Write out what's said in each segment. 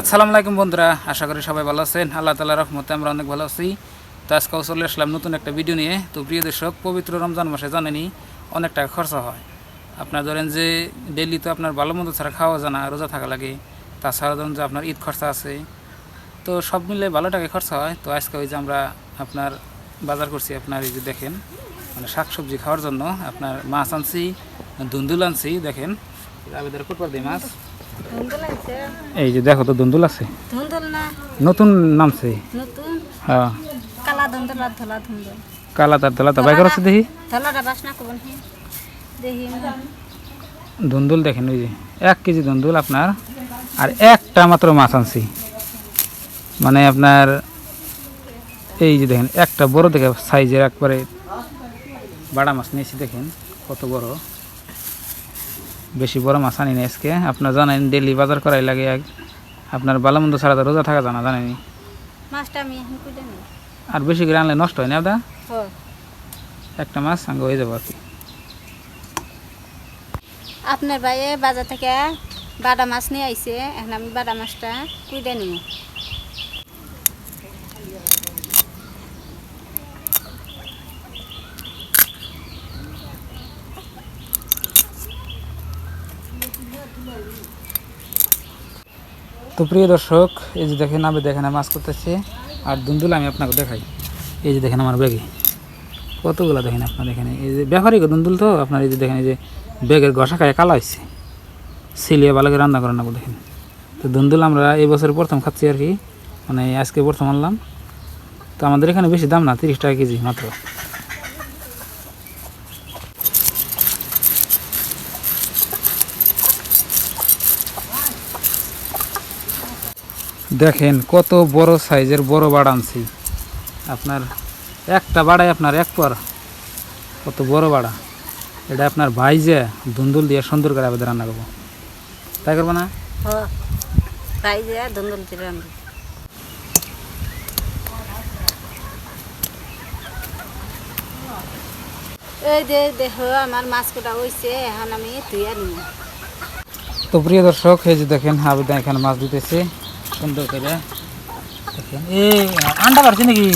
আসসালামু আলাইকুম বন্ধুরা, আশা করি সবাই ভালো আছেন। আল্লাহ তালা রহমতে আমরা অনেক ভালো আছি। তো আজকেও চলে আসলাম নতুন একটা ভিডিও নিয়ে। তো প্রিয় দর্শক, পবিত্র রমজান মাসে জানেনি অনেক টাকা খরচা হয়। আপনার ধরেন যে ডেলি তো আপনার ভালো মন্দ ছাড়া খাওয়া জানা রোজা থাকা লাগে। তাছাড়া ধরুন যে আপনার ঈদ খরচা আছে। তো সব মিলে ভালো টাকা খরচা হয়। তো আজকে ওই যে আমরা আপনার বাজার করছি, আপনার এই যে দেখেন মানে শাকসবজি খাওয়ার জন্য। আপনার মাছ আনছি ধুন্দুল আনছি, দেখেন। আবেদন করবার দিই মাছ। এই যে দেখো তো ধুন্দুল আছে। নতুন নামছে। হ্যাঁ। কালা ধুন্দুল আর ধলা ধুন্দুল কালা তার তেলা তো বাইকার দেখি। ধলাটা বাসনা করবেন দেখি। ধুন্দুল দেখেন ওই যে এক কেজি ধুন্দুল আপনার আর একটা মাত্র মাছ আনছি। মানে আপনার এই যে দেখেন একটা বড় দেখে সাইজের একবারে বাড়া মাছ নিয়েছি দেখেন কত বড়। বেশি বড় মাছ আনি না আজকে। আপনার জানেন ডেলি বাজার করাই লাগে আপনার ভালো মন্দ ছাড়া তো রোজা থাকা জানা জানেনি আর বেশি করে আনলে নষ্ট হয় না দাদা একটা মাছ সঙ্গে হয়ে যাব আর কি। আপনার ভাইয়ে বাজার থেকে বাটা মাছ নিয়ে আইসে এখন আমি বাটা মাছটা কুইডে নিব তো প্রিয় দর্শক, এই যে দেখেন আমি, দেখেন মাছ করতেছে। আর দুন্দুল আমি আপনাকে দেখাই। এই যে দেখেন আমার ব্যাগে। কতগুলো দেখেন আপনার এখানে? এই যে ব্যাপারই গো দুন্দুল তো, আপনার এই যে দেখেন, এই যে ব্যাগের ঘষা খায় কালা হয়েছে। সিলিয়ে ভালো করে রান্না করেন না দেখেন। তো দুন্দুল আমরা এই বছর প্রথম খাচ্ছি আর কি। মানে আজকে প্রথম আনলাম। তো আমাদের এখানে বেশি দাম না, তিরিশ টাকা কেজি মাত্র। দেখেন কত বড় সাইজের বড় বাড় আনছি। আপনার একটা বাড়ায় আপনার এক পর কত বড় বাড়া। এটা আপনার ভাইজে ধুন্দুল দিয়ে সুন্দর করে আমাদের রান্না করব। তাই করব না? যে ধুন্দুল দিয়ে রান্না এই যে দেখো আমার মাছ কোটা হয়েছে এখন আমি ধুইয়া তো প্রিয় দর্শক এই যে দেখেন আবেদন এখানে মাছ দিতেছে সুন্দর করে। দেখেন। এ আন্ডা পারছে নাকি?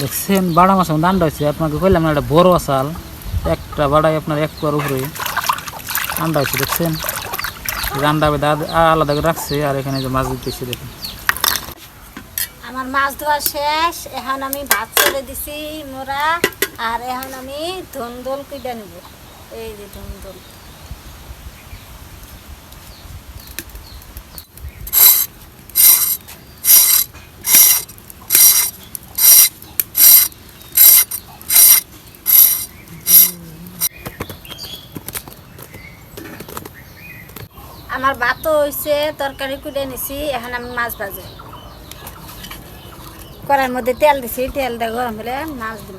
দেখছেন বাড়া মাছ মধ্যে আন্ডা হয়েছে। আপনাকে কইলাম না এটা বড় আসাল একটা বাড়াই আপনার এক পর উপরে আন্ডা হয়েছে দেখছেন? এই আন্ডা বেদা আলাদা করে রাখছে আর এখানে যে মাছ দিতেছে দেখেন। আমার মাছ ধোয়া শেষ। এখন আমি ভাত ছেড়ে দিছি মোরা আর এখন আমি ধুন্দুল কিনে নিব। এই যে ধুন্দুল। আমার ভাতও হয়েছে তরকারি কুড়ে নিছি, এখন আমি মাছ ভাজি কড়ার মধ্যে তেল দিছি তেলটা গরম হলে মাছ দিব।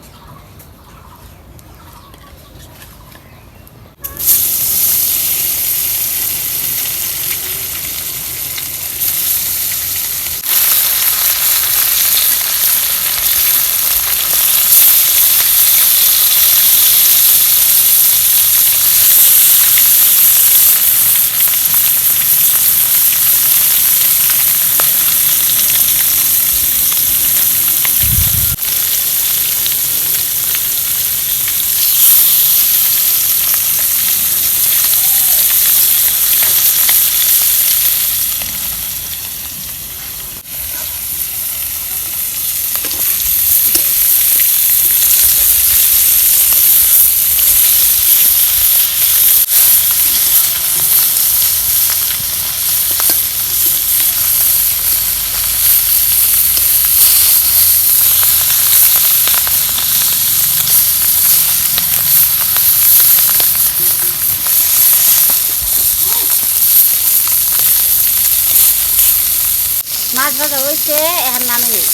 মাছ ভাজা হয়েছে, এখন নামে দিই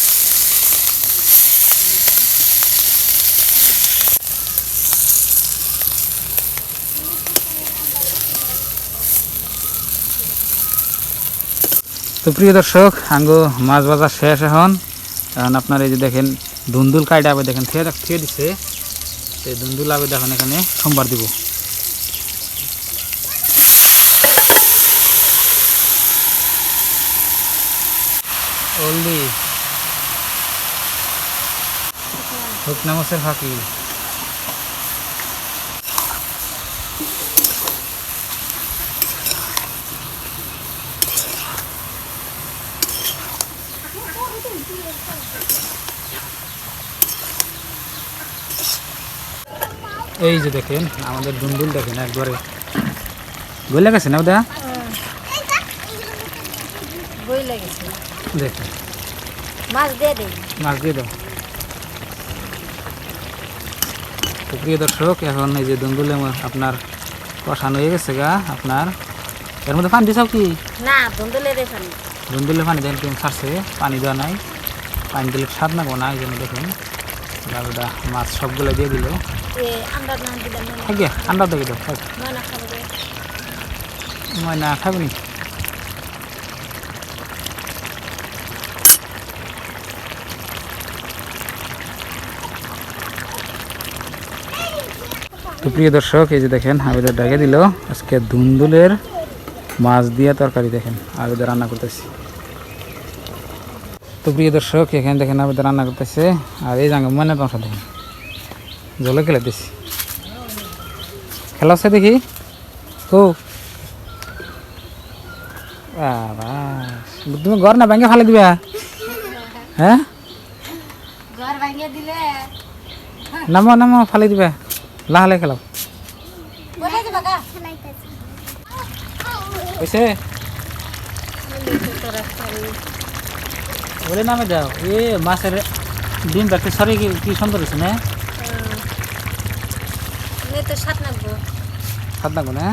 তো প্রিয় দর্শক, আঙ্গো মাছ ভাজা শেষ এখন। এখন আপনার এই যে দেখেন ধুন্দুল কাইডা আবে দেখেন খেয়ে খেয়ে দিচ্ছে এই ধুন্দুল আবে দেখেন এখানে সোমবার দিব। হলদি শুকনা মাছের ফাঁকি এই যে দেখেন, আমাদের দুন্দুল দেখেন একবারে। গলে গেছে না বই লেগেছে দেখেন মাছ দিয়ে দিই মাছ দিয়ে দাও। তো প্রিয় দর্শক এখন এই যে দুন্দুলে মা- আপনার কষানো হয়ে গেছে গা আপনার। এর মধ্যে পানি দিছাও কি? না ধুন্দুলে রেখানি দুন্দুলে পানি দেন কেমন ছাড়ছে পানি দেওয়া নাই। পানি দিলে স্বাদ না না এই জন্য দেখুন। গাড়িটা মাছ সবগুলো দিয়ে দিল। ঠান্ডা দেখে দাও ময়না খাব রে। ময়না খাবি নি তো প্রিয় দর্শক এই যে দেখেন আবেদের ডাকে দিল। আজকে ধুন্দুলের মাছ দিয়ে তরকারি দেখেন আবেদের রান্না করতেছি। তো প্রিয় দর্শক এখানে দেখেন আবেদের রান্না করতেছে। আর এই জাঙ্গা মনে তোমার দেখেন জলে খেলে দিছি। খেলা আছে দেখি। ও। তুমি ঘর না ব্যাংকে ফালে দিবা? হ্যাঁ? নামো নামো ফালে দিবা। লাহালে খেলাও। হয়েছে? বলে নামে যাও। এ মাছের ডিম রাখতে সরি কি সুন্দর হয়েছে না? তো সাত নাকবো খাদ না? না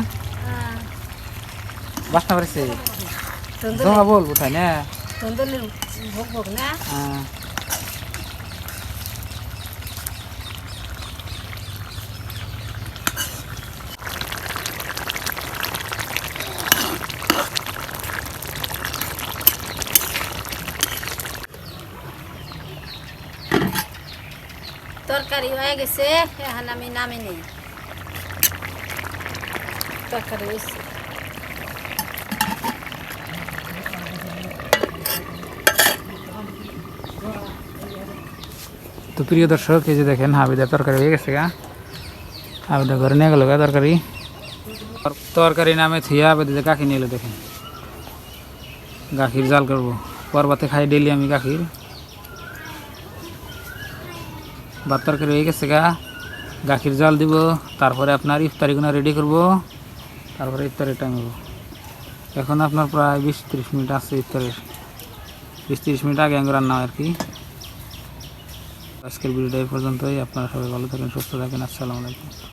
বাসনা পারিছে জমা বল কোথায় না? ভোগ ভোগ না? তরকারি হয়ে গেছে, এখন আমি নামে নেই। তরকারি হয়েছে। তো প্রিয় দর্শক, এই যে দেখেন হাবিদা তরকারি হয়ে গেছে গা। হাবিদা ঘরে নিয়ে গেল গা তরকারি। তরকারি নামে থুয়া হাবিদা কাকি নিয়ে এলো দেখেন। গাখির জাল করব। পরবাতে খাই ডেলি আমি গাখির। ভাত তরকারি হয়ে গেছে গা। গাখির জাল দিব, তারপরে আপনার ইফতারিগুলো রেডি করব, তারপরে ইফতারের টাইম হব। এখন আপনার প্রায় বিশ ত্রিশ মিনিট আছে ইফতারের। বিশ ত্রিশ মিনিট আগে আমি রান্না হয় আর কি। আজকের ভিডিওটা এই পর্যন্তই। আপনারা সবাই ভালো থাকেন, সুস্থ থাকেন। আসসালামু আলাইকুম।